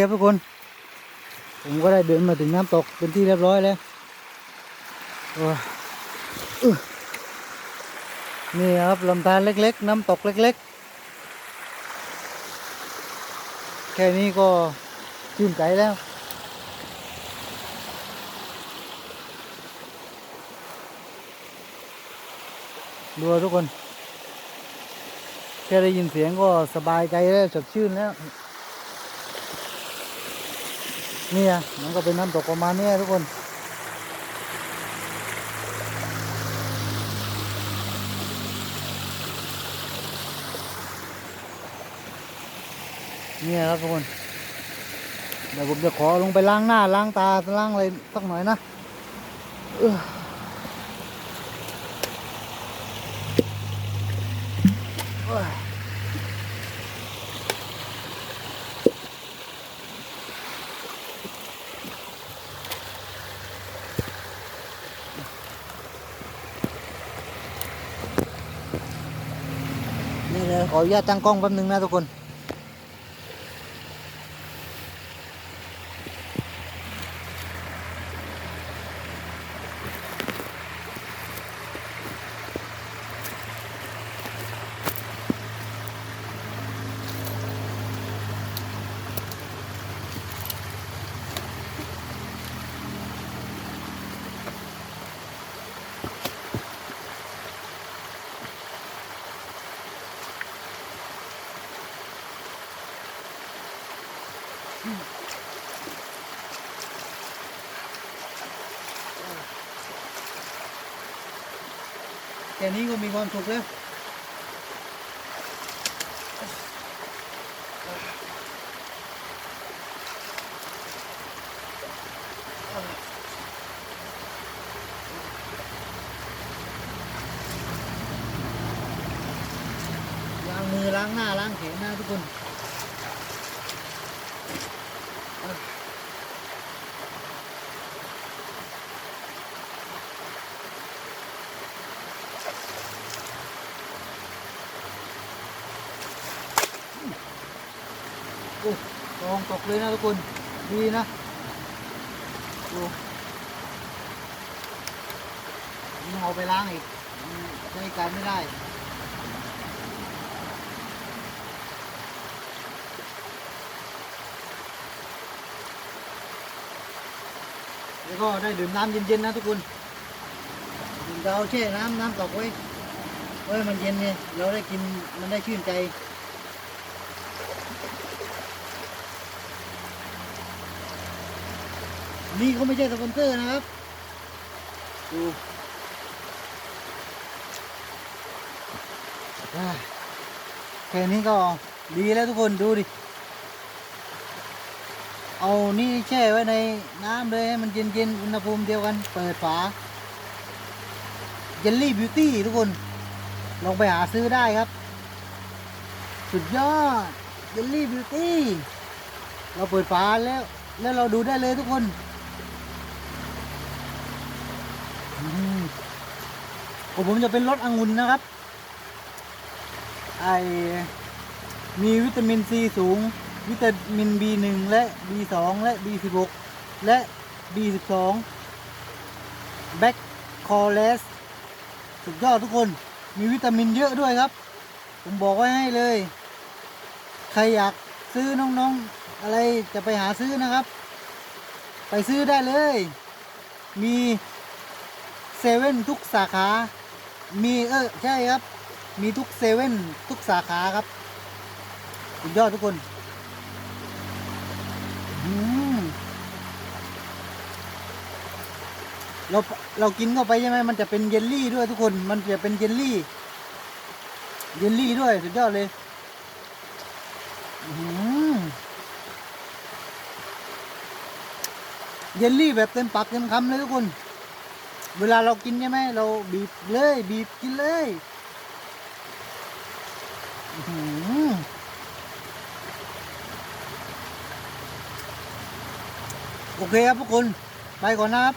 ครับทุกคน ผมก็ได้เดินมาถึงน้ำตกเป็นที่เรียบร้อยแล้วนี่ครับลำธารเล็กๆ น้ำตกเล็ก ๆ แค่นี้ก็ชื่นใจแล้ว ดูทุกคน แค่ได้ยินเสียงก็สบายใจแล้วสดชื่นแล้ว นี่ยมันก็เป็นน้ำตกประมาณนี้ทุกคน เนี่ยครับทุกคน เดี๋ยวผมจะขอลงไปล้างหน้าล้างตาล้างอะไรสักหน่อยนะเออโอ้ยนี่เลย ขออนุญาตตั้งกล้องแป๊บนึงนะทุกคน แค่นี้ก็มีความสุขแล้วล้างมือล้างหน้าล้างแขนหน้าทุกคน โอ้ลองตกเลยนะทุกคน ดีนะดูนี่เอาไปล้างอีกใช้การไม่ได้แล้วก็ได้ดื่มน้ำเย็นๆนะทุกคนเราแช่น้ำน้ำตกไว้ไว้มันเย็นเนี่ยเราได้กินมันได้ชื่นใจ นี่เขาไม่ใช่สปอนเซอร์นะครับดูอ่าแค่นี้ก็ดีแล้วทุกคนดูดิ เอานี่แช่ไว้ในน้ำเลยให้มันเย็นๆ อุณหภูมิเดียวกัน เปิดฝาเยลลี่บิวตี้ทุกคน ลองไปหาซื้อได้ครับ สุดยอดเยลลี่บิวตี้เราเปิดฝาแล้ว แล้วเราดูได้เลยทุกคน อืม ของผมจะเป็นรสองุ่นนะครับ ไอมีวิตามินซีสูง วิตามิน B1 และ B2 และ B16 และ B12 แบคคอเลสสุดยอดทุกคน มีวิตามินเยอะด้วยครับ ผมบอกไว้ให้เลย ใครอยากซื้อน้องๆ อะไรจะไปหาซื้อนะครับ ไปซื้อได้เลย มี เซเว่นทุกสาขา มีเออใช่ครับ มีทุกเซเว่นทุกสาขาครับสุดยอดทุกคนเราเรากินเข้าไปใช่ไหมมันจะเป็นเยลลี่ด้วยทุกคน มันจะเป็นเยลลี่ เยลลี่ด้วยสุดยอดเลยเยลลี่แบบเต็มปากเต็มคำเลยทุกคน เวลาเรากินใช่ไหมเราบีบเลย บีบกินเลยโอเคครับทุกคน ไปก่อนนะครับ